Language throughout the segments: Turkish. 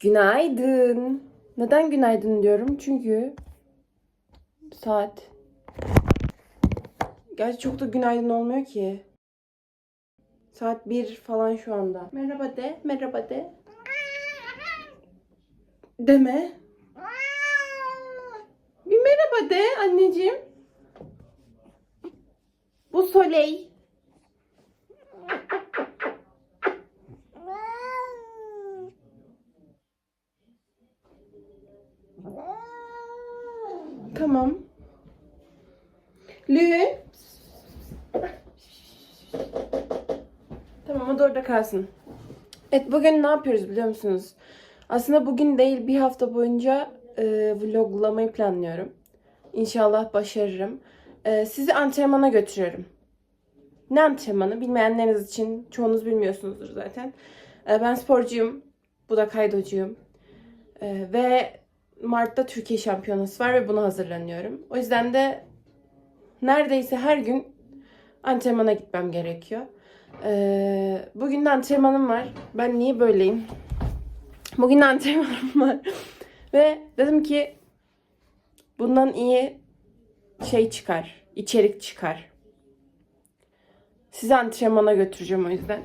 Günaydın. Neden günaydın diyorum? Çünkü saat. Gerçi çok da günaydın olmuyor ki. Saat 1 falan şu anda. Merhaba de, merhaba de. Deme. Bir merhaba de anneciğim. Bu Soley. Tamam. Lü. Tamam o da orada kalsın. Evet bugün ne yapıyoruz biliyor musunuz? Aslında bugün değil bir hafta boyunca e, vloglamayı planlıyorum. İnşallah başarırım. E, sizi antrenmana götürüyorum. Ne antrenmanı bilmeyenleriniz için çoğunuz bilmiyorsunuzdur zaten. E, ben sporcuyum. Bu da kaydocuyum. E, ve Mart'ta Türkiye Şampiyonası var ve buna hazırlanıyorum. O yüzden de neredeyse her gün antrenmana gitmem gerekiyor. Ee, bugün de antrenmanım var. Ben niye böyleyim? Bugün de antrenmanım var. ve dedim ki bundan iyi şey çıkar. içerik çıkar. Sizi antrenmana götüreceğim o yüzden.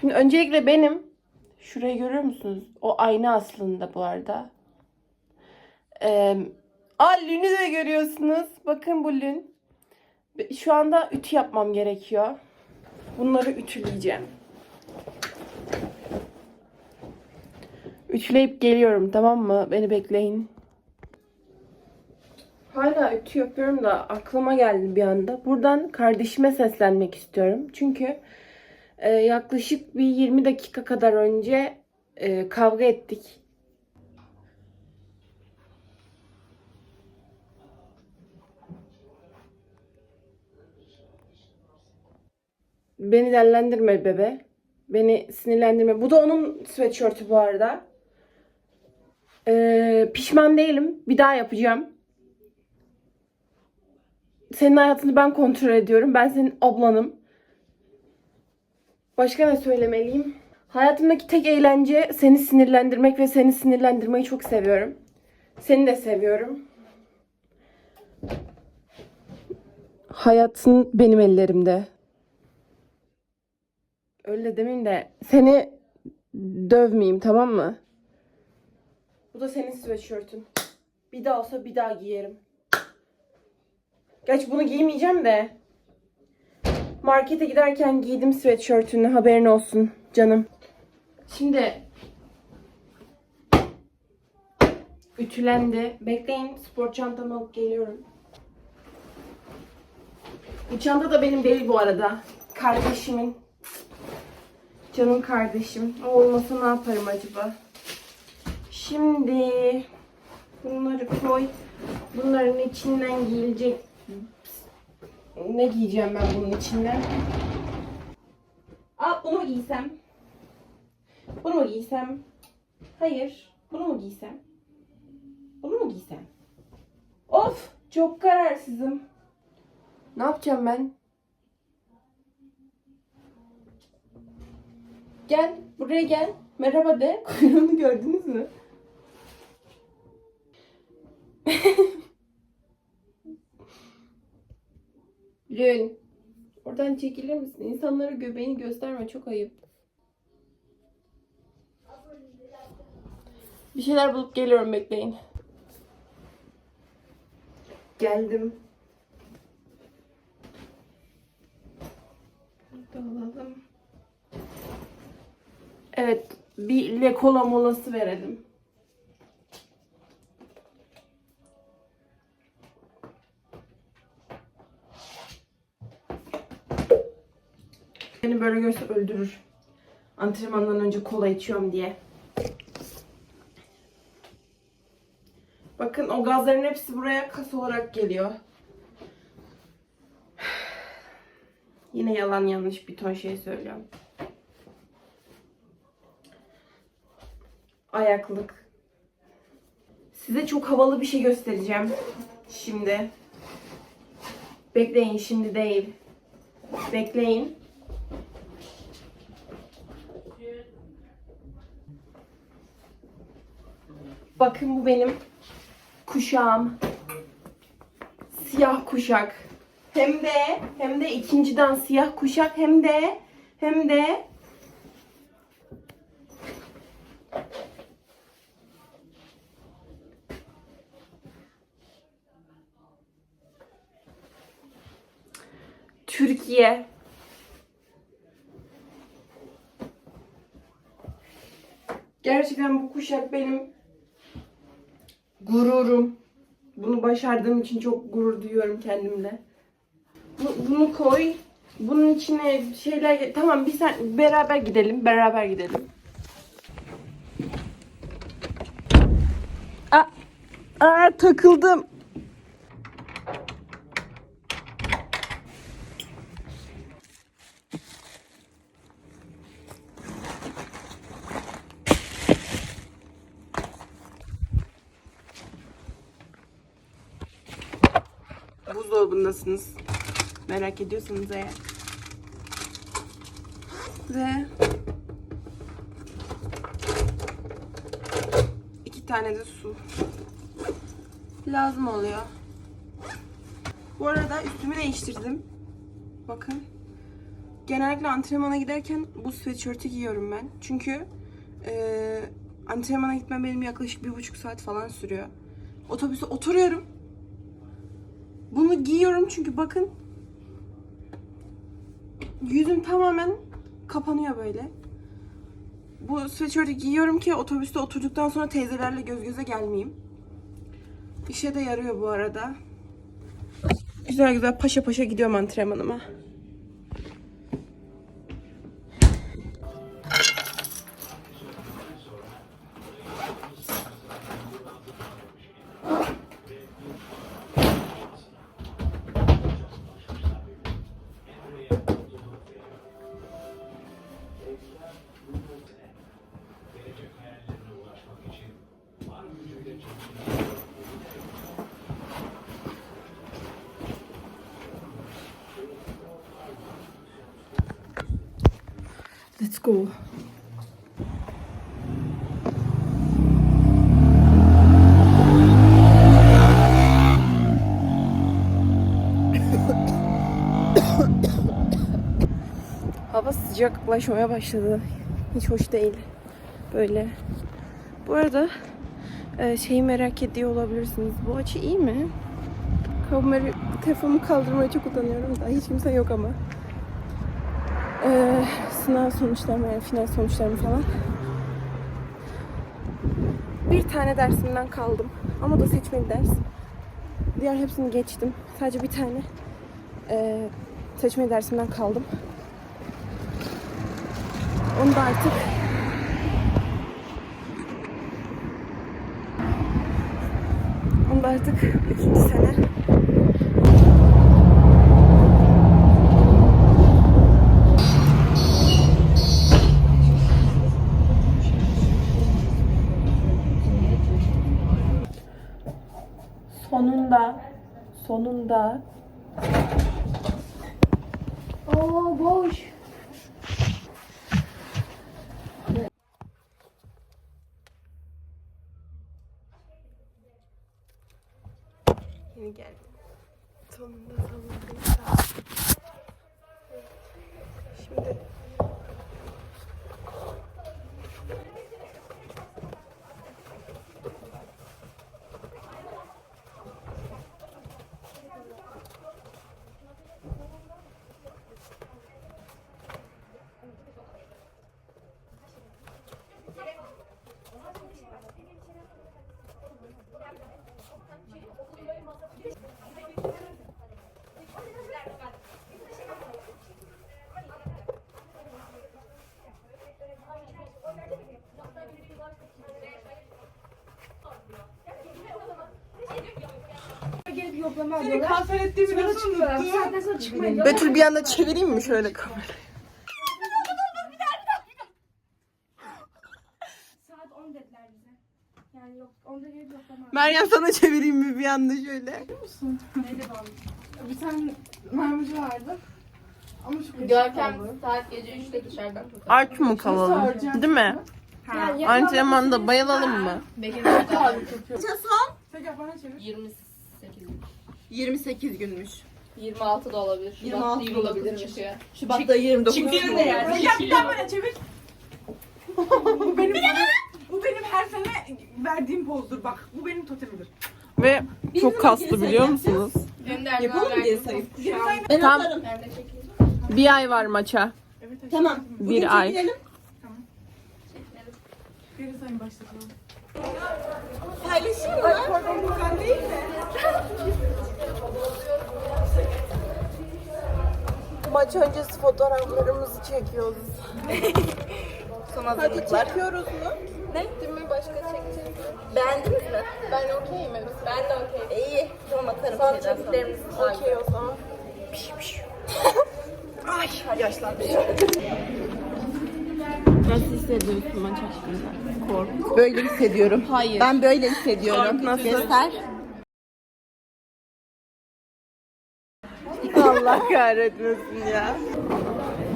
Şimdi öncelikle benim şurayı görüyor musunuz? O ayna aslında bu arada. Ee, aa lünü de görüyorsunuz. Bakın bu lün. Şu anda ütü yapmam gerekiyor. Bunları ütüleyeceğim. Ütüleyip geliyorum tamam mı? Beni bekleyin. Hala ütü yapıyorum da aklıma geldi bir anda. Buradan kardeşime seslenmek istiyorum. Çünkü e, yaklaşık bir 20 dakika kadar önce e, kavga ettik. Beni dellendirme bebe. Beni sinirlendirme. Bu da onun sweatshirt'ü bu arada. Ee, pişman değilim. Bir daha yapacağım. Senin hayatını ben kontrol ediyorum. Ben senin ablanım. Başka ne söylemeliyim? Hayatımdaki tek eğlence seni sinirlendirmek ve seni sinirlendirmeyi çok seviyorum. Seni de seviyorum. Hayatın benim ellerimde. Öyle demeyeyim de seni dövmeyeyim tamam mı? Bu da senin sweatshirt'ün. Bir daha olsa bir daha giyerim. Gerçi bunu giymeyeceğim de. Markete giderken giydim sweatshirt'ünü haberin olsun canım. Şimdi ütülendi. Bekleyin spor çantamı alıp geliyorum. Bu çanta da benim değil bu arada. Kardeşimin. Canım kardeşim. O olmasa ne yaparım acaba? Şimdi bunları koy. Bunların içinden giyilecek. Ne giyeceğim ben bunun içinden? Aa bunu mu giysem? Bunu mu giysem? Hayır. Bunu mu giysem? Bunu mu giysem? Of! Çok kararsızım. Ne yapacağım ben? Gel. Buraya gel. Merhaba de. Kuyruğunu gördünüz mü? Lün. Oradan çekilir misin? İnsanlara göbeğini gösterme. Çok ayıp. Bir şeyler bulup geliyorum bekleyin. Geldim. Burada alalım. Evet, bir le kola molası verelim. Beni böyle görse öldürür. Antrenmandan önce kola içiyorum diye. Bakın o gazların hepsi buraya kas olarak geliyor. Yine yalan yanlış bir ton şey söylüyorum. Ayaklık. Size çok havalı bir şey göstereceğim. Şimdi. Bekleyin şimdi değil. Bekleyin. Bakın bu benim kuşağım. Siyah kuşak. Hem de hem de ikinciden siyah kuşak hem de hem de Türkiye. Gerçekten bu kuşak benim gururum. Bunu başardığım için çok gurur duyuyorum kendimle. Bu- bunu koy. Bunun içine şeyler... Tamam bir sen beraber gidelim. Beraber gidelim. Aa, aa takıldım. Buzdolabındasınız. Merak ediyorsanız eğer. Ve iki tane de su lazım oluyor. Bu arada üstümü değiştirdim. Bakın. Genellikle antrenmana giderken bu sweatshirt'i giyiyorum ben. Çünkü eee antrenmana gitmem benim yaklaşık bir buçuk saat falan sürüyor. Otobüse oturuyorum. Bunu giyiyorum çünkü bakın yüzüm tamamen kapanıyor böyle. Bu sweatshirt'ü giyiyorum ki otobüste oturduktan sonra teyzelerle göz göze gelmeyeyim. İşe de yarıyor bu arada. Güzel güzel paşa paşa gidiyorum antrenmanıma. Go. Hava sıcaklaşmaya başladı. Hiç hoş değil. Böyle. Bu arada e, şeyi merak ediyor olabilirsiniz. Bu açı iyi mi? Kamerayı, telefonumu kaldırmaya çok utanıyorum da hiç kimse yok ama. Ee, sınav sonuçlarımı yani final sonuçlarımı falan. Bir tane dersimden kaldım. Ama da seçmeli ders. Diğer hepsini geçtim. Sadece bir tane ee, seçmeli dersimden kaldım. Onu da artık onu da artık ikinci sene sonunda. Gelip yoklama Seni alıyorlar. kanser ettiğimi nasıl unuttun? Saatten sonra çıkmayın. Betül bir anda çevireyim mi şöyle kamerayı? Saat 10 dediler bize. Yani yok 10'da gelip yoklama alıyorlar. Meryem sana çevireyim mi bir anda şöyle? Neyle bağlı? Bir tane mermici vardı. Ama çok Görkem saat gece 3'te dışarıdan tutar. Aç mı kalalım? Değil mi? Yani Antrenmanda bayılalım mı? 28 günmüş. 26 da olabilir. 26 26 da olabilir çıkıyor. Şubat'ta 29. Çıkıyor ne yani? Bu benim, bu benim her sene verdiğim pozdur bak. Bu benim totemimdir. Ve çok kaslı biliyor musunuz? Yapalım mı geri sayıp? Tam bir ay var maça. Tamam. Bugün Bir ay. çekilelim. Geri sayın başlatalım. Paylaşayım mı? Furkan değil mi? Maç öncesi fotoğraflarımızı çekiyoruz. Son hazırlıklar. çekiyoruz mu? Ne? Değil mi? Başka çekeceğiz. Beğendiniz mi? Ben okeyim hepsi. Ben de okey. İyi. Tamam atarım Son şeyden sonra. okey o zaman. Ay yaşlanmış. Nasıl hissediyorsun maç hakkında? Kork. Böyle hissediyorum. Hayır. Ben böyle hissediyorum. Nasıl? Göster. Allah kahretmesin ya.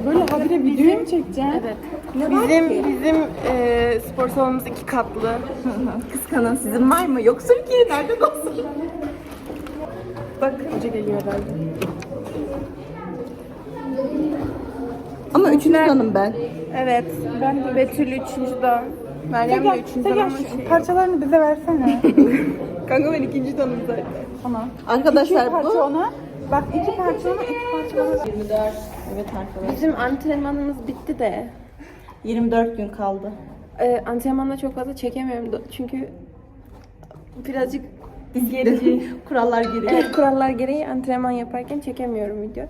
Böyle habire videoyu mu çekeceksin? Evet. Bizim bizim e, spor salonumuz iki katlı. Kıskanan sizin var mı? Yoksa bir kere nereden olsun? Bak hoca geliyor herhalde. Ama üçüncü hanım ben. Evet. Ben de Betül üçüncü dan. Meryem de üçüncü dan ama şey. Parçalarını bize versene. Kanka ben ikinci hanım zaten. Tamam. Arkadaşlar parça bu. ona. Bak iki parça ona, iki parça bana. 24. Evet arkadaşlar. Bizim antrenmanımız bitti de. 24 gün kaldı. E, antrenmanda çok fazla çekemiyorum da- çünkü birazcık gerici. Kurallar geri. evet, kurallar gereği antrenman yaparken çekemiyorum video.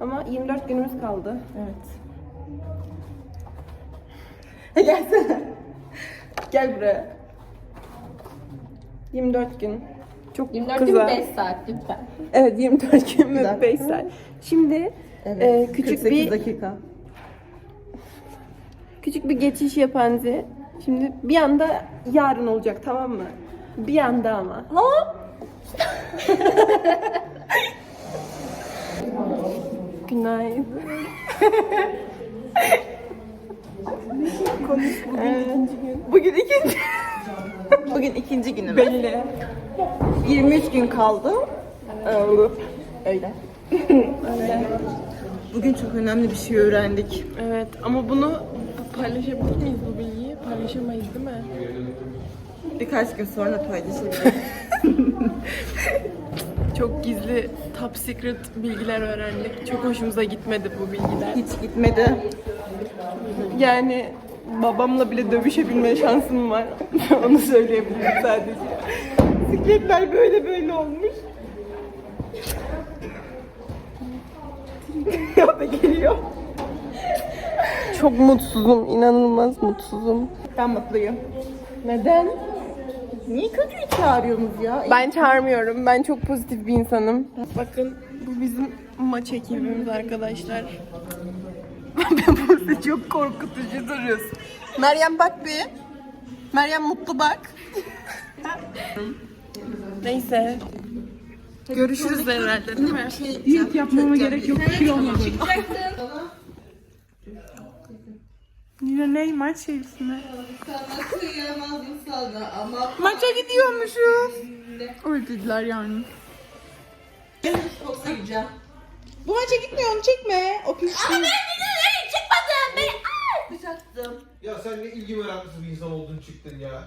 Ama 24 günümüz kaldı. Evet. Gelsene. Gel buraya. 24 gün. Çok 24 kısa. gün 5 saat lütfen. Evet 24 gün Güzel. 5 saat. Şimdi Evet. e, küçük 48 bir dakika. küçük bir geçiş yapanzi. Şimdi bir anda yarın olacak tamam mı? Bir anda ama. Günaydın. Konuş bugün ikinci gün. Bugün ikinci. bugün ikinci günüm. Belli. 23 gün kaldı. Öyle. Bugün çok önemli bir şey öğrendik. Evet ama bunu paylaşabilir miyiz bu bilgiyi? Paylaşamayız değil mi? Birkaç gün sonra paylaşırız. Çok gizli top secret bilgiler öğrendik. Çok hoşumuza gitmedi bu bilgiler. Hiç gitmedi. Yani babamla bile dövüşebilme şansım var. Onu söyleyebilirim sadece. Bisikletler böyle böyle olmuş. ya da geliyor. Çok mutsuzum, inanılmaz mutsuzum. Ben mutluyum. Neden? Niye kötüyü çağırıyorsunuz ya? Ben çağırmıyorum. Ben çok pozitif bir insanım. Bakın bu bizim maç ekibimiz arkadaşlar. ben burada çok korkutucu duruyorsun. Meryem bak bir. Meryem mutlu bak. Neyse. Görüşürüz herhalde değil mi? Diyet yapmama gerek yok. Kilo olmadı. Yine ne maç şeysine? Maça gidiyormuşuz. Öyle dediler yani. Çok seveceğim. Bu maça gitmiyorum çekme. O pis Ama ben gidiyorum çıkmadım. Ben Bıçaktım. Ya sen ne ilgi meraklısı bir insan oldun çıktın ya.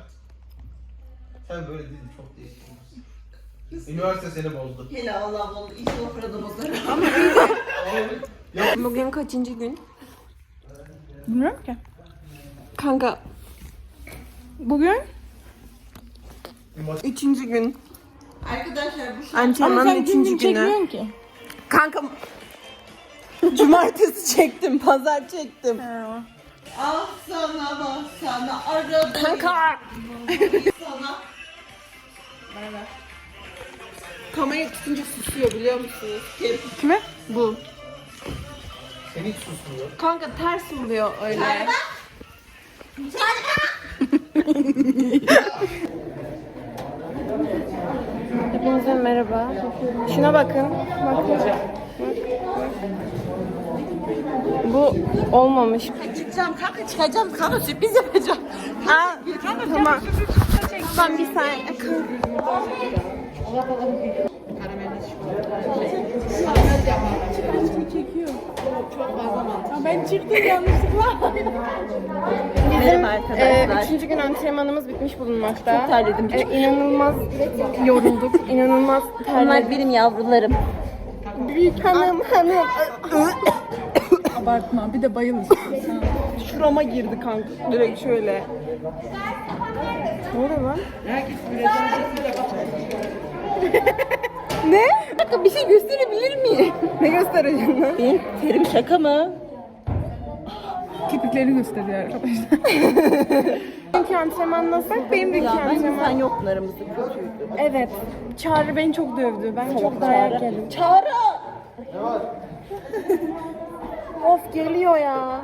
Sen böyle değil, çok değiştin. Üniversite seni bozdu. Hele Allah Allah inşallah burada bozarım. Bugün kaçıncı gün? Bilmiyorum ki. Kanka Bugün? üçüncü gün. Arkadaşlar bu şu Antrenmanın üçüncü günü. ki. Kanka Cumartesi çektim, pazar çektim. Ah sana bak sana aradım Kanka sana. Kamerayı tutunca susuyor biliyor musunuz? Kime? Bu. Sen hiç susmuyor. Kanka ters oluyor öyle. Hepinize merhaba. Şuna bakın. Bakın. Bak, bak. Bu olmamış. Çıkacağım kanka çıkacağım kanka sürpriz yapacağım. Aa, tamam. Tamam bir saniye. Ben çıktım yanlışlıkla. Bizim e, üçüncü gün antrenmanımız bitmiş bulunmakta. Çok terledim. E, inanılmaz yorulduk. inanılmaz terledik. benim yavrularım. Büyük hanım hanım. Abartma bir de bayılır. Şurama girdi kanka. Direkt şöyle. Ne oluyor lan? ne? Kanka bir şey gösterebilir miyim? ne göstereceğim lan? Benim terim şaka mı? Kirpiklerini gösteriyor arkadaşlar. Dünkü antrenman nasıl? Benim dünkü Ya ben antrenman. sen yoklarımızı kötüydü. Evet. Çağrı beni çok dövdü. Ben çok dayak yedim. Çağrı. Of geliyor ya.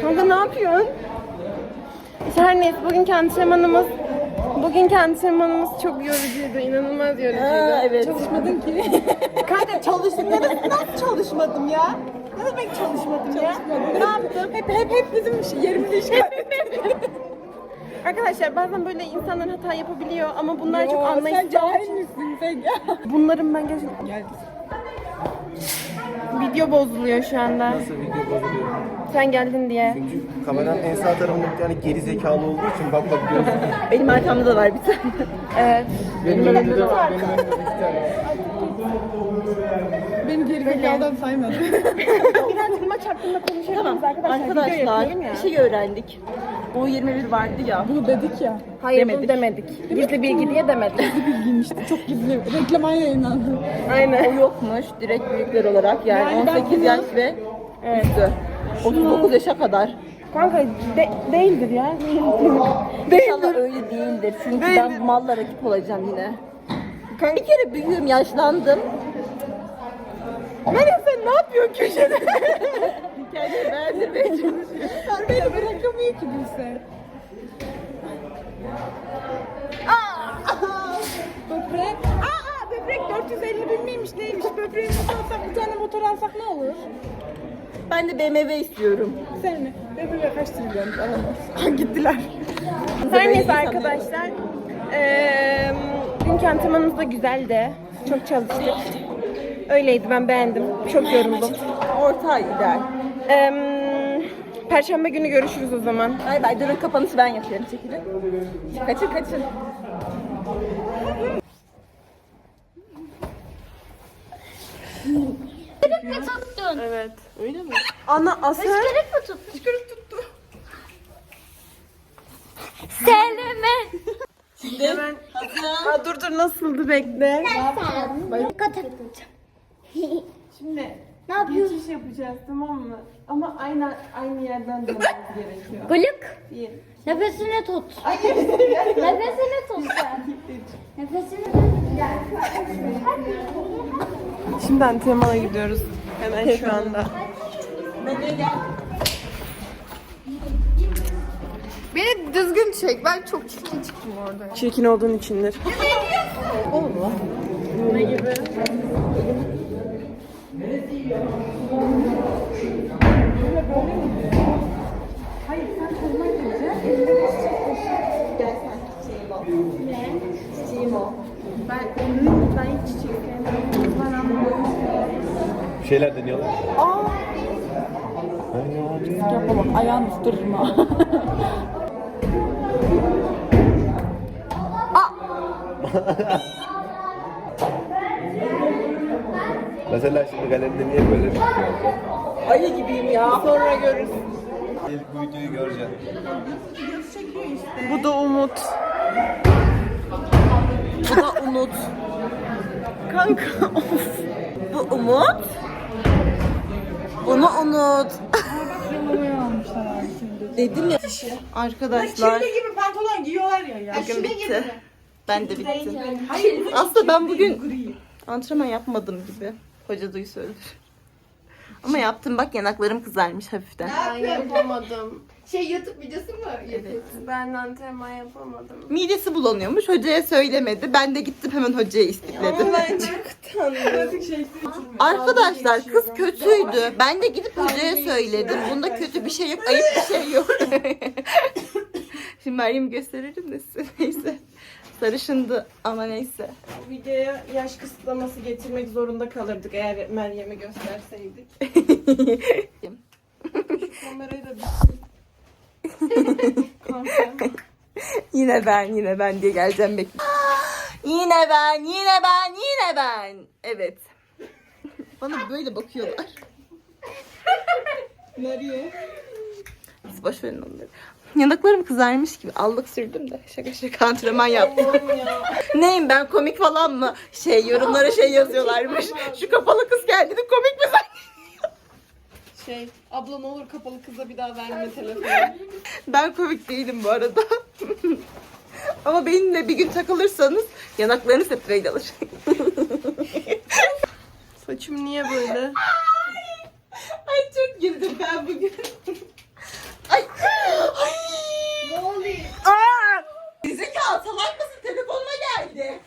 Kanka ne yapıyorsun? İşte her neyse bugünkü antrenmanımız Bugünkü antrenmanımız çok yorucuydu. inanılmaz yorucuydu. Ha, evet. Çalışmadın ki. Kanka çalıştım. Ne demek nasıl çalışmadım ya? Ne demek çalışmadım ya? Ne yaptım? Hep hep hep bizim şey- yerimizi işgal Arkadaşlar bazen böyle insanlar hata yapabiliyor ama bunlar çok Yo, anlayışlı. Sen cahil misin sen ya? Bunların ben gerçekten Gel. Video bozuluyor şu anda. Nasıl video bozuluyor? Sen geldin diye. Çünkü kameranın en sağ tarafında bir tane geri zekalı olduğu için bak bak gördün. Benim arkamda da var bir tane. Evet. benim önümde de var. Benim önümde de iki tane. Beni geri zekalıdan saymadı. Birazcık maç hakkında konuşalım Tamam arkadaşlar. Arkadaşlar bir şey öğrendik. O 21 vardı ya. Bunu dedik ya. Hayır demedik. bunu demedik. Gizli bilgi diye demedik. Bilgiymişti. Çok gizli. Reklama yayınlandı. Aynen. O yokmuş direkt büyükler olarak yani, Yani ben 18 bunu- yaş ve üstü. 39 yaşa kadar. Kanka de- değildir ya. İnşallah öyle değildir. Çünkü ben malla rakip olacağım yine. Bir kere büyüğüm, yaşlandım. Meryem sen ne yapıyorsun köşede? Kendimi beğendirmeye çalışıyorum. Beni bırakamıyor ki Buse. Böbrek. Aa, böbrek 450 bin miymiş neymiş? Böbreği nasıl alsak bir tane motor alsak ne olur? Ben de BMW istiyorum. Sen mi? Böbreğe kaç trilyon alamaz. Gittiler. Her neyse arkadaşlar. Eee dünkü antrenmanımız da güzeldi. Çok çalıştık. Öyleydi ben beğendim. Çok yoruldum. Orta ideal. Eee Perşembe günü görüşürüz o zaman. Bay bay durun kapanışı ben yapıyorum çekilin. Kaçın kaçın. Evet. Öyle mi? Ana asıl. Hemen. Aa, dur dur nasıldı bekle. Şimdi Ne yapıyorsun? geçiş yapacağız tamam mı? Ama aynı aynı yerden dönmemiz gerekiyor. Gülük. Bir. Nefesini tut. Nefesini tut sen. Nefesini Şimdi antrenmana gidiyoruz. Hemen şu anda. Beni düzgün çek. Ben çok çirkin çıktım orada. Çirkin olduğun içindir. Bir şeyler deniyorlar. Yapamam. Ayağını ısıtırma. Mesela şimdi galeride niye böyle bir şey oldu? Ayı gibiyim ya. Sonra görürüz. Bu videoyu göreceksin. Bu da Umut. Bu da Umut. Kanka. Bu Umut. Bunu unut. Dedim ya. Arkadaşlar. Çivili gibi pantolon giyiyorlar ya ya. Bugün bitti. Ben de bitti. Aslında ben bugün antrenman yapmadım gibi. Hoca duysa öldür. Ama yaptım bak yanaklarım kızarmış hafiften. Ben yapamadım. Şey YouTube videosu mu Evet. Ben antrenman yapamadım. Midesi bulanıyormuş. Hocaya söylemedi. Ben de gittim hemen hocaya istikledim. Ama ben çok utandım. Arkadaşlar kız kötüydü. Ben de gidip hocaya söyledim. Bunda kötü bir şey yok, ayıp bir şey yok. Şimdi Meryem gösteririm de size. Neyse. Sarışındı ama neyse. Videoya yaş kısıtlaması getirmek zorunda kalırdık eğer Meryem'i gösterseydik. Şu kamerayı da. Yine ben, yine ben diye geleceğim bekle. yine ben, yine ben, yine ben. Evet. Bana böyle bakıyorlar. Nereye? Boş verin onları. Yanaklarım kızarmış gibi. Allık sürdüm de şaka şaka antrenman yaptım. Neyim ben komik falan mı? Şey yorumlara şey yazıyorlarmış. Şu kapalı kız geldi de komik mi sen? Şey, abla ne olur kapalı kıza bir daha verme telefonu. Ben komik değilim bu arada. Ama benimle bir gün takılırsanız yanaklarınız sprey alır. Saçım niye böyle? Ay çok güldüm ben bugün. Ay. Ay. Ne oluyor? Aa! Zekalı salak mısın? Telefonuma geldi.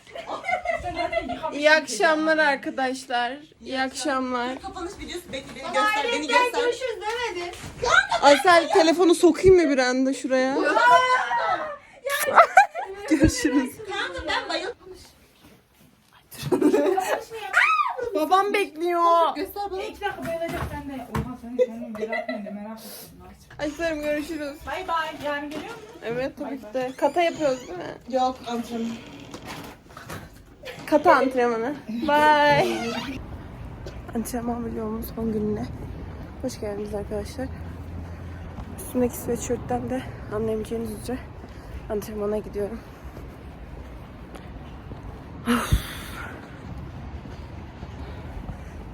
İyi akşamlar arkadaşlar. İyi akşamlar. Kapanış videosu bekle beni göster beni göster. Görüşürüz demedi. Aysel telefonu sokayım mı bir anda şuraya? Görüşürüz. Kanka ben bayıldım. Babam bekliyor. Göster bana. İki dakika bayılacak sen de. Oha sen kendini bir atmayın merak ettim. Aysel'im görüşürüz. Bay bay. Yarın geliyor musun? Evet tabii ki de. Kata yapıyoruz değil mi? Yok antrenman. Kata antrenmanı. Bye. Antrenman vlogumun son gününe. Hoş geldiniz arkadaşlar. Üstümdeki sweatshirtten de anlayabileceğiniz üzere antrenmana gidiyorum.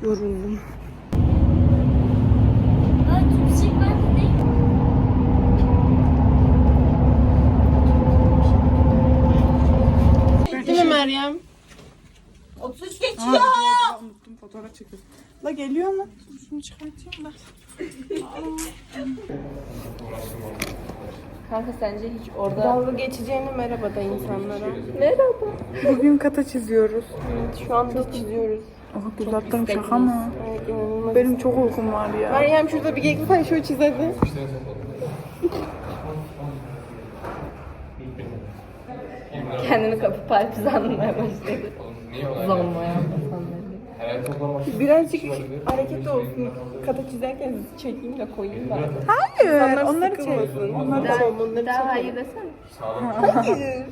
Yoruldum. Değil mi Meryem? 33 geçiyor. Çekiyorum. La geliyor mu? Şunu çıkartayım da. Kanka sence hiç orada... Dalga geçeceğini merhaba da insanlara. Merhaba. Bugün kata çiziyoruz. Şu anda çiziyoruz. Oha güzel şaka mı? Evet inanılmaz. Benim çok uykum var ya. Meryem şurada bir gekli sen şöyle çiz hadi. Kendini kapı palpi sanmaya başladı. Zonmaya Birazcık hareketli olsun. Kata çizerken çekeyim de koyayım da. Hayır. Onları çek. Onları tamam onları Daha çek. hayır desene.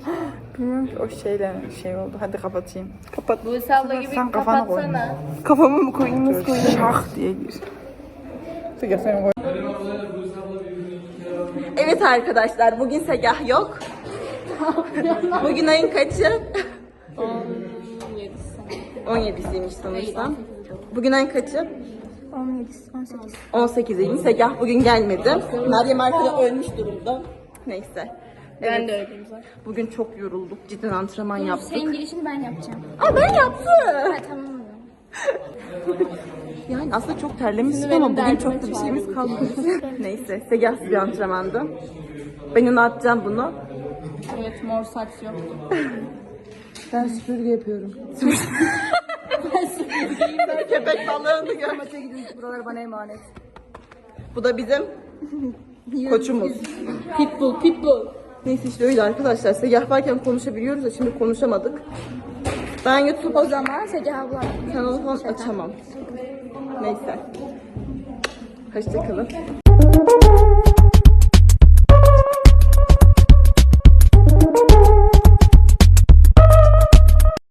Bilmiyorum ki o şeyle şey oldu. Hadi kapatayım. Kapat. Bu abla gibi Sen kafana koy. kapatsana. Kafamı mı koyayım nasıl koyayım? Şah diye gir. Sıkı sen koy. Evet arkadaşlar bugün segah yok. bugün ayın kaçı? 17'siymiş sonuçta. Bugün ayın kaçı? 18. 18'iymiş. Segah bugün gelmedi. Meryem arkada ölmüş durumda. Neyse. Ben de öyleyim zaten. Bugün çok yorulduk. Cidden antrenman yaptık. Senin girişini ben yapacağım. Aa ben yaptım. Ha tamam o zaman. Yani aslında çok terlemiştik ama bugün çok da bir şeyimiz kalmadı. Neyse. Segahsız bir antrenmandı. Ben onu atacağım bunu. Evet mor saç yok. Ben süpürge yapıyorum. Köpek balığını gör. Maça gidiyoruz. Buralar bana emanet. Bu da bizim koçumuz. Pitbull, pitbull. Neyse işte öyle arkadaşlar. Segah varken konuşabiliyoruz da şimdi konuşamadık. Ben YouTube O zaman Secah abla. kanalı falan açamam. Neyse. Hoşçakalın.